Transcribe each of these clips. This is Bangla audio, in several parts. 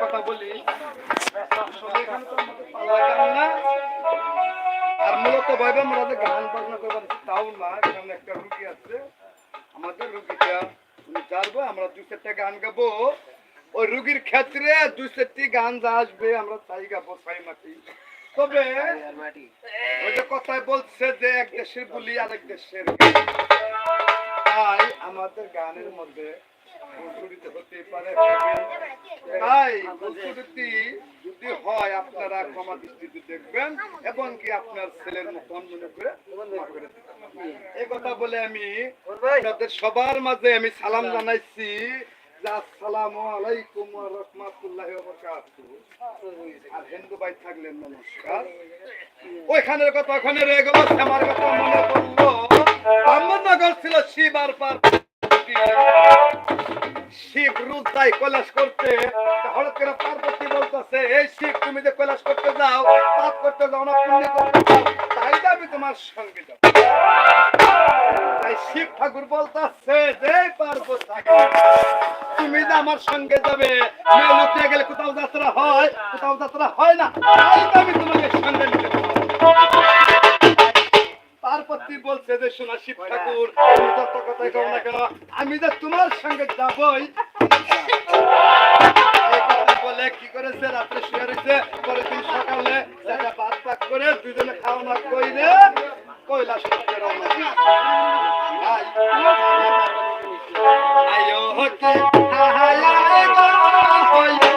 কথা আর মূলত ভাবে আমরা যে গান বাজনা করবার তাও না এখানে একটা রুগী আছে। আমাদের রুগীটা উনি জানব, আমরা দু চারটা গান গাবো। ওই রুগীর ক্ষেত্রে দু চারটি গান যা আসবে, আমরা তাই গাবো তাই মাটি। তবে ওই যে কথায় বলছে যে এক দেশের বলি আরেক দেশের তাই আমাদের গানের মধ্যে পারে আপনারা দেখবেন এবং কি আপনার বলে আমি সবার মাঝে আমি সালাম জানাইছি আসসালামু আর হিন্দু ভাই থাকলেন, নমস্কার। ওইখানের কথা ওখানে আমার কথা মনে পড়ল। ব্রাহ্মণনগর ছিল শিব আর পার্বতী। শিব রোজ যাই কৈলাস করতে হঠাৎ পার্বতী বলতেছে, এই শিব, তুমি যে কৈলাস করতে যাও, পাপ করতে যাও না, পুণ্য করতে যাও, তাই আমি তোমার সঙ্গে যাব। তাই শিব ঠাকুর বলতেছে, যে পার্বতী, তুমি যে আমার সঙ্গে যাবে মেয়ে গেলে কোথাও যাত্রা হয়, কোথাও যাত্রা হয় না, তাই আমি তোমাকে সঙ্গে নিতে পার্বতী বলছে যে শোনা শিব ঠাকুর যত কথাই কও না কেন আমি যে তোমার সঙ্গে যাবই বলে কি করেছে রাত্রে শুয়ে রয়েছে পরের দিন সকালে একটা ভাত পাক করে দুজনে খাওয়া না কইরে কৈলাস করতে রওনা আয়ো হতে আহায়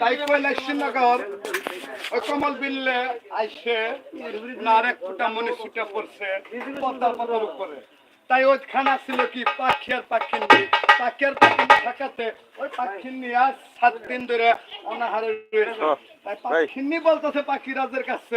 তাই কৈলাসনগর কমল খানা ছিল কি পাখি আর পাখি পাখি আর পাখি থাকাতে ওই পাখি নিয়ে আজ সাত দিন ধরে অনাহারে রয়েছে। তাই পাখি বলতেছে পাখি রাজের কাছে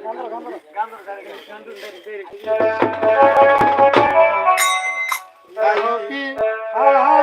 Thank you.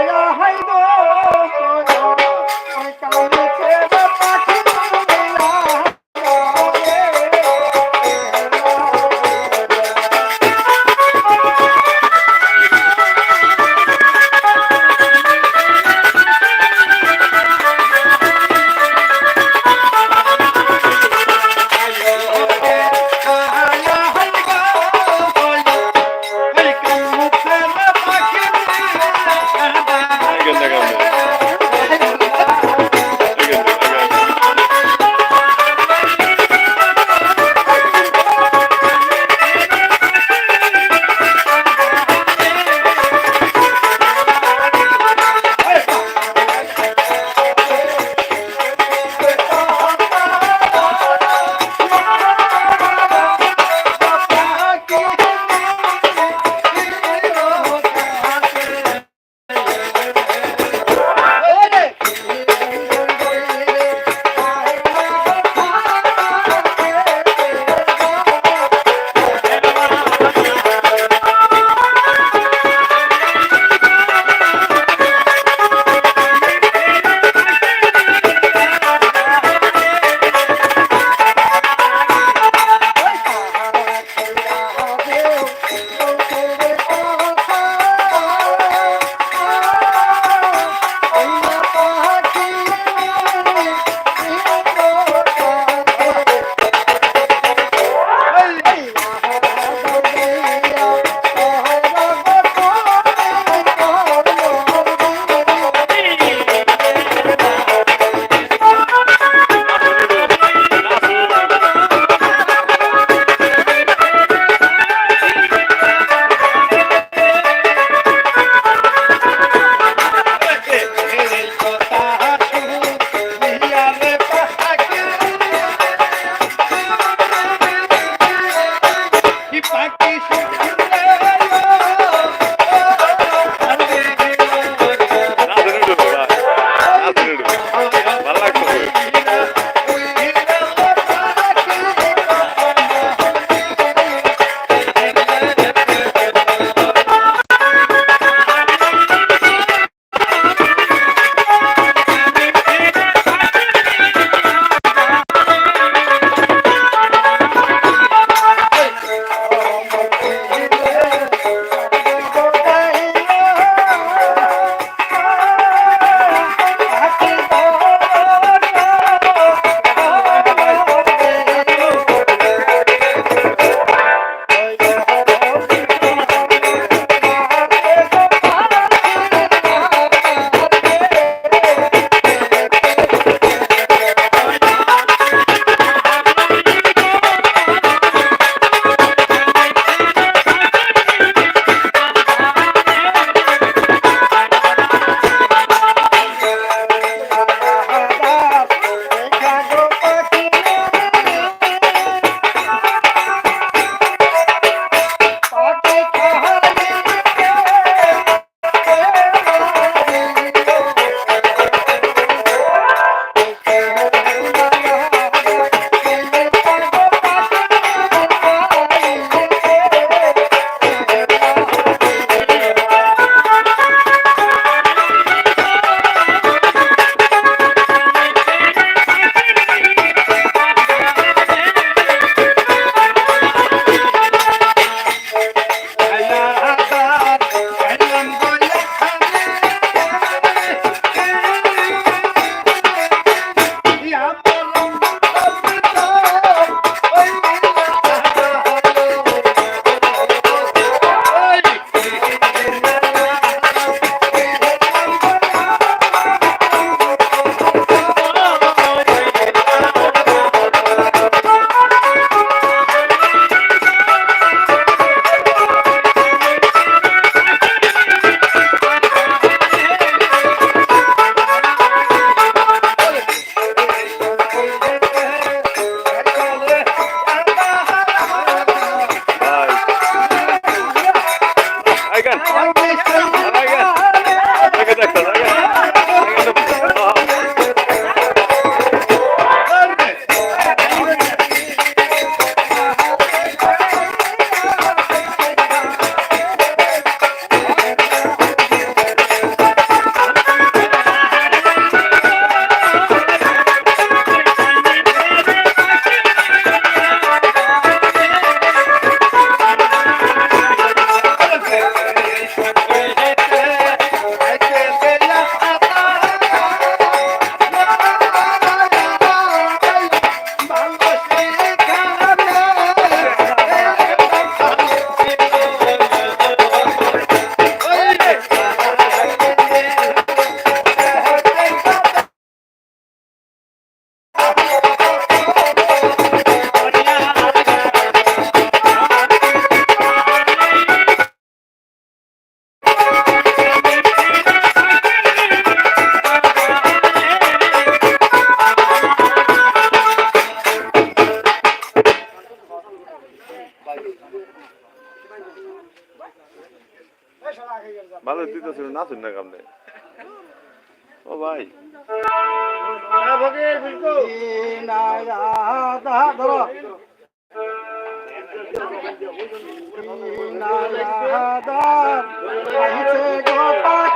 নাচুন না কামনে ও ভাই। ধরো গোপাল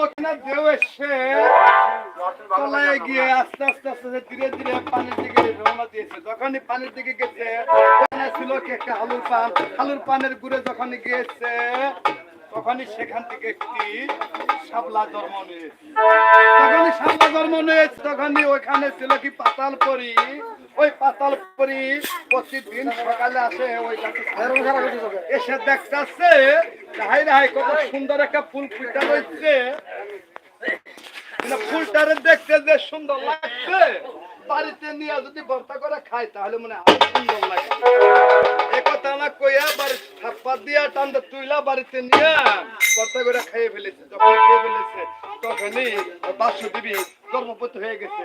দক্ষিণা দেও এসে তলায় গিয়ে আস্তে আস্তে আস্তে ধীরে ধীরে পানির দিকে রওনা দিয়েছে। যখনই পানির দিকে গেছে ওখানে ছিল কি একটা হালুর পান। হালুর পানের গুড়ে যখন গিয়েছে, তখনই সেখান থেকে একটি শাপলা জন্ম নিয়েছে। যখনই শাপলা জন্ম নিয়েছে, তখনই ওইখানে ছিল কি পাতাল পরি। ওই পাতাল পরি প্রতিদিন সকালে আসে ওই এসে দেখতেছে হাই হাই কত সুন্দর একটা ফুল ফুটা রয়েছে। মানে ফুলটারে দেখতে যে সুন্দর লাগছে। বাড়িতে নিয়ে যদি ভর্তা করে খায় তাহলে মনে আরও সুন্দর লাগে একথা না কইয়া বাড়ি থাপ্পা দিয়া টান্দা তুইলা বাড়িতে নিয়ে ভর্তা করে খাইয়ে ফেলেছে যখন খেয়ে ফেলেছে তখনই বাসুদেবী গর্ভবতী হয়ে গেছে।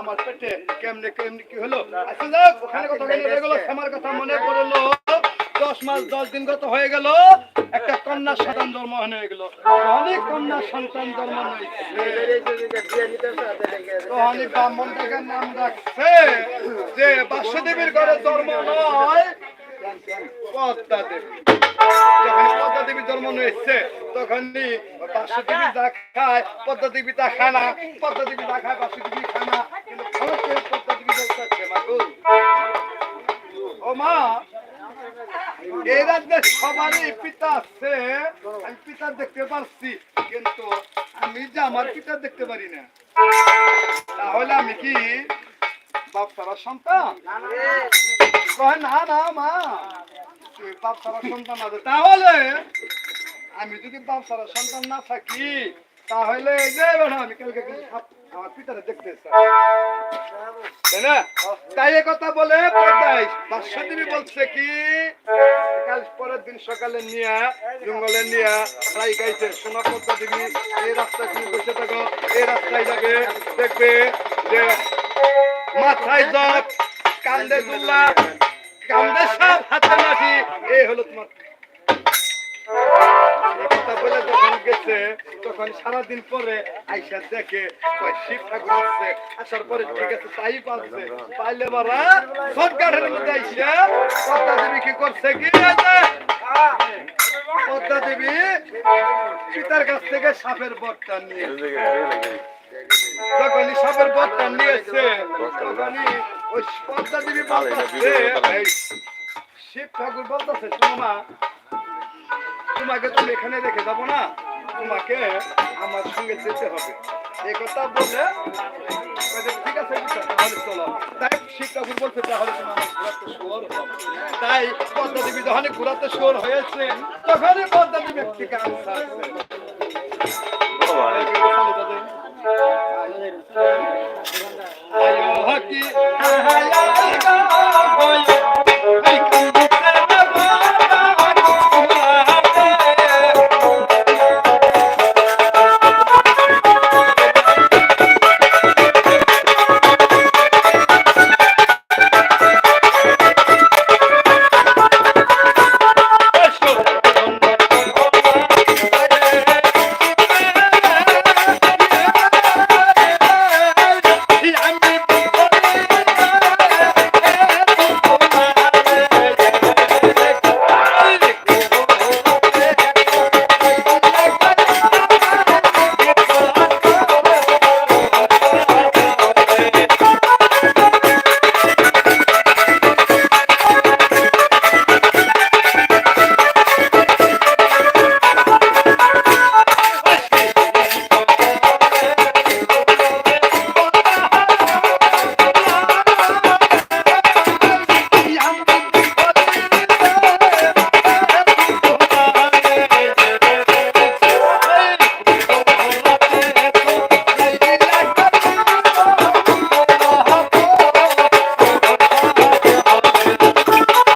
আমার পেটে কেমনে কেমনে কি হলো? আচ্ছা ওখানে কথা হয়ে গেল, আমার কথা মনে পড়ল। দশ মাস, দশ দিন গত হয়ে গেল, একটা কন্যা সন্তান জন্ম হয়ে গেল। অনেক কন্যা সন্তান জন্ম অনেক নাম রাখছে। যে বাসুদেবীর ঘরে জন্ম নয় পদ্মা দেবী। পদ্মা দেবী জন্ম নিয়েছে তখনই বাসুদেবী যা খায় পদ্মা দেবী তা খায় না, পদ্মা দেবী যা খায় বাসুদেবী খায় না, কিন্তু পদ্মা দেবী ও মা, এই রাজ্যে সবারই পিতা আছে, আমি পিতা দেখতে পারছি, কিন্তু আমি যে আমার পিতা দেখতে পারি না, তাহলে আমি কি বাপ সারা সন্তান? না না, মা বাপ সারা সন্তান আছে তাহলে আমি যদি বাপ সারা সন্তান না থাকি, তাহলে এই যে আমি কালকে আমার পিতারে দেখতে তাই তাই এ বলে পর্দায় বাদশাদেবী বলছে কি, কাল পরের দিন সকালে নিয়ে, জঙ্গলে নিয়ে রাই গাইছে সোনা পদ্মা দেবী, এই রাস্তায় তুমি বসে এই রাস্তায় যাবে, দেখবে যে মাথায় জগ কান্দে দুল্লা কান্দে সব হাতে লাঠি এই হলো তোমার গেছে, তখন সারাদিন পরে আইসা দেখে শিব ঠাকুর আসছে। আসার পরে ঠিক আছে, তাই পাচ্ছে পাইলে সরকারের মধ্যে আইসা, পদ্মা দেবী কি করছে কি পদ্মা দেবী পিতার কাছ থেকে সাপের বরটা নিয়ে যখনই সাপের বরটা নিয়েছে তখনই ওই পদ্মা দেবী বলতেছে শিব ঠাকুর বলতেছে তোমা তোমাকে তুমি এখানে রেখে যাব না তোমাকে আমার সঙ্গে যেতে হবে। এই কথা বলে ঠিক আছে তাহলে চলো। তাই শিব ঠাকুর বলছে তাহলে ঘোরাতে তাই পদ্মা দেবী যখন ঘোরাতে শুয়োর হয়েছে তখনই পদ্মা দেবী একটি গান আয়ো হকি আয়ো